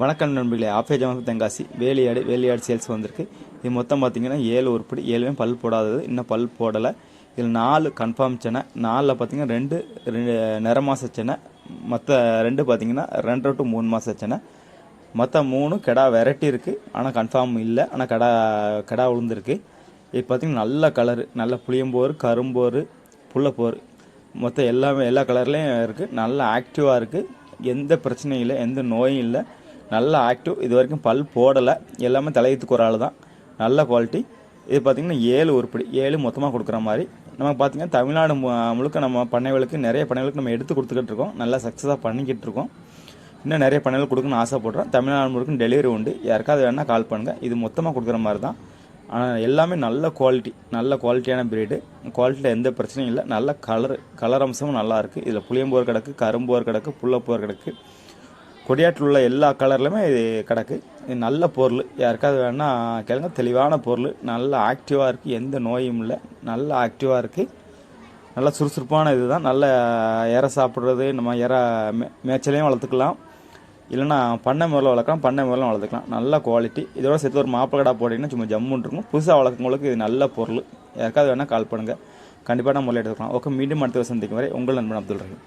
வணக்கம் நண்பர்களே ஆஃபே அமைப்பு தென்காசி. வேலியாடு வேலியாடு சேல்ஸ் வந்திருக்கு. இது மொத்தம் பார்த்தீங்கன்னா ஏழு உருப்படி ஏழுமே பல் போடாதது இன்னும் பல் போடலை. இதில் நாலு கன்ஃபார்ம் சென்னை நாலில் பார்த்தீங்கன்னா ரெண்டு ரெண்டு நிற மாச சென்னை மற்ற ரெண்டு பார்த்தீங்கன்னா ரெண்டரை டு மூணு மாத சென்னை. மற்ற மூணு கெடா வெரைட்டி இருக்குது ஆனால் கன்ஃபார்ம் இல்லை ஆனால் கடா கெடா விழுந்திருக்கு இது பார்த்தீங்கன்னா நல்ல கலரு நல்ல புளியம்போர் கரும்போர் புள்ளப்போர். மொத்தம் எல்லாமே எல்லா கலர்லேயும் இருக்குது நல்ல ஆக்டிவாக இருக்குது எந்த பிரச்சனையும் இல்லை எந்த நோயும் இல்லை. நல்ல ஆக்டிவ் இது வரைக்கும் பல் போடலை. எல்லாமே தலையத்துக்கு ஒரு ஆள் தான் நல்ல குவாலிட்டி இது பார்த்திங்கன்னா ஏழு உருப்படி. ஏழு மொத்தமாக கொடுக்குற மாதிரி. நமக்கு பார்த்திங்கன்னா தமிழ்நாடு முழுக்க நம்ம பண்ணைகளுக்கு நிறைய பண்ணைகளுக்கு நம்ம எடுத்து கொடுத்துக்கிட்டு இருக்கோம். நல்லா சக்ஸஸாக பண்ணிக்கிட்டு இருக்கோம். இன்னும் நிறைய பண்ணைகள் கொடுக்கணும்னு ஆசைப்படுறோம். தமிழ்நாடு முழுக்க டெலிவரி உண்டு. யாருக்காவது வேணால் கால் பண்ணுங்கள் இது மொத்தமாக கொடுக்குற மாதிரி தான் ஆனால் எல்லாமே நல்ல குவாலிட்டி நல்ல குவாலிட்டியான பிரீடு குவாலிட்டியில் எந்த பிரச்சனையும் இல்லை. நல்ல கலர் கலர் அம்சமும் நல்லாயிருக்கு இதில் புளியம்போர் கிடக்கு கரும்போர் கிடக்கு புள்ளப்போர் கிடக்கு. கொடியாட்டில் உள்ள எல்லா கலர்லையுமே இது கிடக்கு. இது நல்ல பொருள். யாருக்காவது வேணால் கேளுங்க. தெளிவான பொருள். நல்ல ஆக்டிவாக இருக்குது எந்த நோயும் இல்லை. நல்ல ஆக்டிவாக இருக்குது நல்ல சுறுசுறுப்பான இது தான் நல்ல இறை சாப்பிட்றது நம்ம இறை மே மேய்ச்சலையும் வளர்த்துக்கலாம். இல்லைன்னா பண்ணை முறையில் வளர்க்கலாம் பண்ணை முறையில் வளர்த்துக்கலாம். நல்ல குவாலிட்டி இதோட சேர்த்து ஒரு மாப்பிள கடா போட்டிங்கன்னா சும்மா ஜம்முன்னு இருக்கும். புதுசாக வளர்க்குறவங்களுக்கு இது நல்ல பொருள். யாருக்காவது வேணால் கால் பண்ணுங்கள் கண்டிப்பாக நம்ம முறையில் எடுத்துக்கலாம். ஓகே மீண்டும் அடுத்த சந்திக்கும் வரை உங்கள் நண்பன் அப்துல் ரஹீம்.